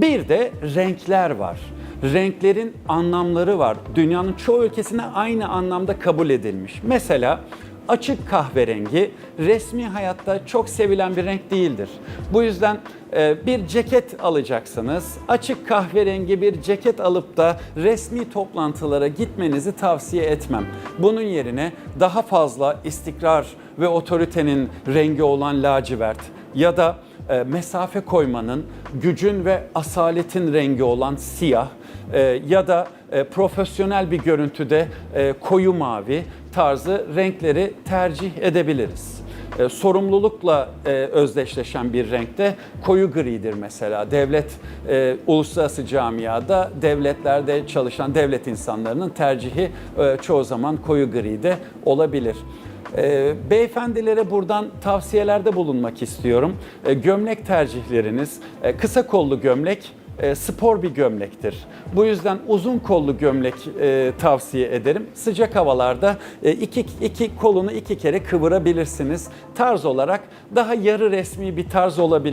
Bir de renkler var. Renklerin anlamları var. Dünyanın çoğu ülkesinde aynı anlamda kabul edilmiş. Mesela açık kahverengi resmi hayatta çok sevilen bir renk değildir. Bu yüzden e, bir ceket alacaksınız. Açık kahverengi bir ceket alıp da resmi toplantılara gitmenizi tavsiye etmem. Bunun yerine daha fazla istikrar ve otoritenin rengi olan lacivert ya da e, mesafe koymanın, gücün ve asaletin rengi olan siyah e, ya da e, profesyonel bir görüntüde koyu mavi tarzı renkleri tercih edebiliriz. E, sorumlulukla e, özdeşleşen bir renkte koyu gridir mesela. Devlet, e, uluslararası camiada devletlerde çalışan devlet insanlarının tercihi e, çoğu zaman koyu gride olabilir. E, beyefendilere buradan tavsiyelerde bulunmak istiyorum. E, gömlek tercihleriniz, e, kısa kollu gömlek e, spor bir gömlektir. Bu yüzden uzun kollu gömlek e, tavsiye ederim. Sıcak havalarda e, iki, iki kolunu iki kere kıvırabilirsiniz. Tarz olarak daha yarı resmi bir tarz olabilir.